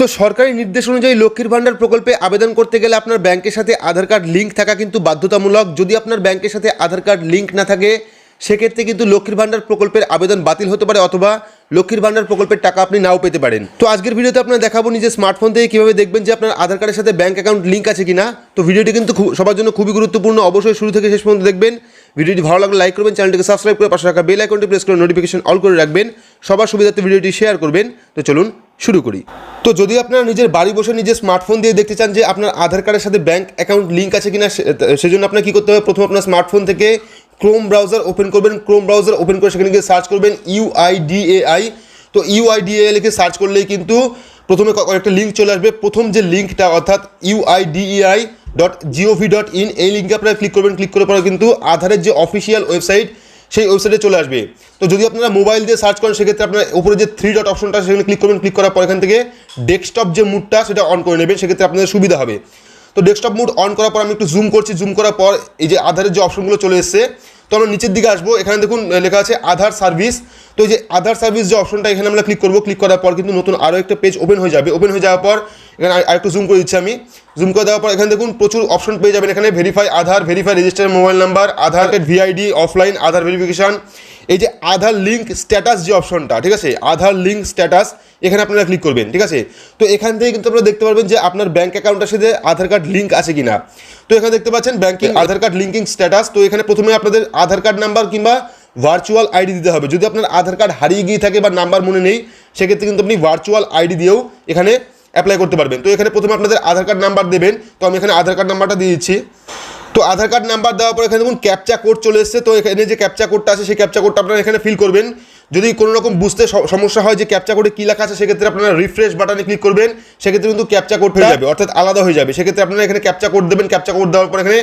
তো সরকারি নির্দেশ অনুযায়ী লক্ষ্মীর ভাণ্ডার প্রকল্পে আবেদন করতে গেলে আপনার ব্যাংকের সাথে আধার কার্ড লিঙ্ক থাকা কিন্তু বাধ্যতামূলক। যদি আপনার ব্যাংকের সাথে আধার কার্ড লিঙ্ক না থাকে, সেক্ষেত্রে কিন্তু লক্ষ্মীর ভাণ্ডার প্রকল্পের আবেদন বাতিল হতে পারে অথবা লক্ষ্মীর ভাণ্ডার প্রকল্পের টাকা আপনি নাও পেতে পারেন। তো আজকের ভিডিওতে আপনার দেখাবো নিজের স্মার্টফোন থেকে কীভাবে দেখবেন যে আপনার আধার কার্ডের সাথে ব্যাংক অ্যাকাউন্ট লিঙ্ক আছে কিনা। তো ভিডিওটি কিন্তু সবার জন্য খুবই গুরুত্বপূর্ণ। অবশ্যই শুরু থেকে শেষ পর্যন্ত দেখবেন। ভিডিওটি ভালো লাগলে লাইক করবেন, চ্যানেলটিকে সাবস্ক্রাইব করে পাশে রাখা বেল আইকনটি প্রেস করে নোটিফিকেশন অল করে রাখবেন। সবার সুবিধার্থে ভিডিওটি শেয়ার করবেন। তো চলুন শুরু করি। তো যদি আপনারা নিজের বাড়ি বসে নিজের স্মার্টফোন দিয়ে দেখতে চান যে আপনার আধার কার্ডের সাথে ব্যাংক অ্যাকাউন্ট লিঙ্ক আছে কিনা সেজন্য আপনার কী করতে হবে? প্রথমে আপনার স্মার্টফোন থেকে ক্রোম ব্রাউজার ওপেন করবেন। ক্রোম ব্রাউজার ওপেন করে সেখানে গিয়ে সার্চ করবেন ইউআইডিএআই তো ইউআইডিএআই লিখে সার্চ করলেই কিন্তু প্রথমে কয়েকটা লিঙ্ক চলে আসবে। প্রথম যে লিঙ্কটা অর্থাৎ UIDAI dot G O V dot in এই লিঙ্কে আপনারা ক্লিক করবেন। ক্লিক করার পরে কিন্তু আধারের যে অফিসিয়াল ওয়েবসাইট সেই ওয়েবসাইটে চলে আসবে। তো যদি আপনারা মোবাইল দিয়ে সার্চ করেন, সেক্ষেত্রে আপনার উপরে যে থ্রি ডট অপশনটা সেখানে ক্লিক করবেন। ক্লিক করার পর এখান থেকে ডেস্কটপ যে মুডটা সেটা অন করে নেবেন। সেক্ষেত্রে আপনাদের সুবিধা হবে। তো ডেস্কটপ মুড অন করার পর আমি একটু জুম করছি। জুম করার পর এই যে আধারের যে অপশনগুলো চলে এসছে, তো আমরা নিচের দিকে আসব। এখানে দেখুন, লেখা আছে আধার সার্ভিস আধার সার্ভিস যে অপশনটা এখানে আমরা ক্লিক করব ক্লিক করার পর কিন্তু নতুন আরও একটা পেজ ওপেন হয়ে যাবে। ওপেন হয়ে যাওয়ার পর এখানে আর- আরেকটু জুম করে দিচ্ছি আমি। জুম করে দেওয়ার পর এখানে দেখুন প্রচুর অপশন পেয়ে যাবেন এখানে verify Aadhaar verify register mobile number Aadhaar VID offline Aadhaar verification এই যে আধার লিঙ্ক স্ট্যাটাস যে অপশনটা ঠিক আছে? আধার লিঙ্ক স্ট্যাটাস এখানে আপনারা ক্লিক করবেন ঠিক আছে? তো এখান থেকে কিন্তু আপনারা দেখতে পারবেন যে আপনার ব্যাঙ্ক অ্যাকাউন্টের সাথে আধার কার্ড লিঙ্ক আছে কিনা। তো এখানে দেখতে পাচ্ছেন banking Aadhaar card linking status তো এখানে প্রথমে আপনাদের আধার কার্ড নাম্বার কিংবা ভার্চুয়াল আইডি দিতে হবে। যদি আপনার আধার কার্ড হারিয়ে গিয়ে থাকে বা নাম্বার মনে নেই, সেক্ষেত্রে কিন্তু আপনি ভার্চুয়াল আইডি দিয়েও এখানে অ্যাপ্লাই করতে পারবেন। তো এখানে প্রথমে আপনাদের আধার কার্ড নাম্বার দেবেন। তো আমি এখানে আধার কার্ড নাম্বারটা দিয়ে দিচ্ছি। তো আধার কার্ড নাম্বার দেওয়ার পর এখানে দেখুন ক্যাপচা কোড চলে এসেছে। তো এখানে যে ক্যাপচা কোডটা আছে, সেই ক্যাপচা কোডটা আপনারা এখানে ফিল করবেন। যদি কোনো রকম বুঝতে সমস্যা হয় যে ক্যাপচা কোডে কী লেখা আছে, সেক্ষেত্রে আপনারা রিফ্রেশ বাটনে ক্লিক করবেন। সেক্ষেত্রে কিন্তু ক্যাপচা কোড হয়ে যাবে, অর্থাৎ আলাদা হয়ে যাবে। সেক্ষেত্রে আপনারা এখানে ক্যাপচা কোড দেবেন। ক্যাপচা কোড দেওয়ার পর এখানে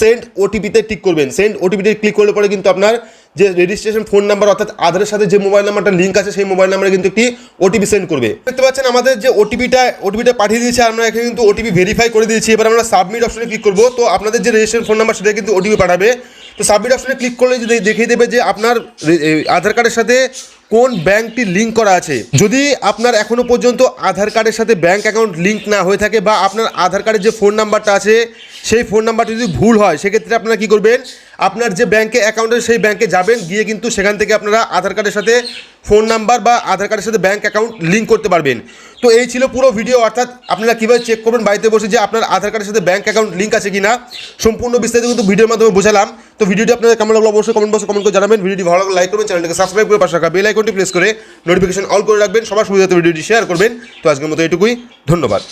সেন্ড ওটিপিতে টিক করবেন। সেন্ড ওটিপিতে ক্লিক করলে পরে কিন্তু আপনার যে রেজিস্ট্রেশন ফোন নাম্বার অর্থাৎ আধারের সাথে যে মোবাইল নাম্বারটা লিঙ্ক আছে, সেই মোবাইল নাম্বারে কিন্তু একটি ওটিপি সেন্ড করবে। দেখতে পাচ্ছেন আমাদের যে ওটিপিটা ওটিপিটা পাঠিয়ে দিয়েছে, আমরা এখানে কিন্তু ওটিপি ভেরিফাই করে দিয়েছি। এবার আমরা সাবমিট অপশনে ক্লিক করব। তো আপনাদের যে রেজিস্ট্রেশন ফোন নাম্বার সেটা কিন্তু ওটিপি পাঠাবে। তো সাবমিট অপশনে ক্লিক করলে যদি দেখিয়ে দেবে যে আপনার আধার কার্ডের সাথে কোন ব্যাংকটি লিঙ্ক করা আছে। যদি আপনার এখনও পর্যন্ত আধার কার্ডের সাথে ব্যাংক অ্যাকাউন্ট লিঙ্ক না হয়ে থাকে বা আপনার আধার কার্ডের যে ফোন নাম্বারটা আছে, সেই ফোন নাম্বারটি যদি ভুল হয়, সেক্ষেত্রে আপনারা কী করবেন আপনার যে ব্যাংকে অ্যাকাউন্টে সেই ব্যাংকে যাবেন, গিয়ে কিন্তু সেখান থেকে আপনারা আধার কার্ডের সাথে ফোন নাম্বার বা আধার কার্ডের সাথে ব্যাংক অ্যাকাউন্ট লিঙ্ক করতে পারবেন। তো এই ছিল পুরো ভিডিও অর্থাৎ আপনারা কীভাবে চেক করবেন, বাড়িতে বসে যে আপনার আধার কার্ডের সাথে ব্যাংক অ্যাকাউন্ট লিঙ্ক আছে কিনা, সম্পূর্ণ বিস্তারিত কিন্তু ভিডিওর মাধ্যমে বোঝালাম। তো ভিডিওটি আপনাদের কেমন লাগল অবশ্যই কমেন্ট বক্সে কমেন্ট করে জানাবেন। ভিডিওটি ভালো লাগলে লাইক করবেন চ্যানেলটাকে সাবস্ক্রাইব করে পাশে রাখা বেল আইকনটি প্রেস করে নোটিফিকেশন অল করে রাখবেন। সবার সুবিধাতে ভিডিওটি শেয়ার করবেন। তো আজকের মতো এটুকুই ধন্যবাদ।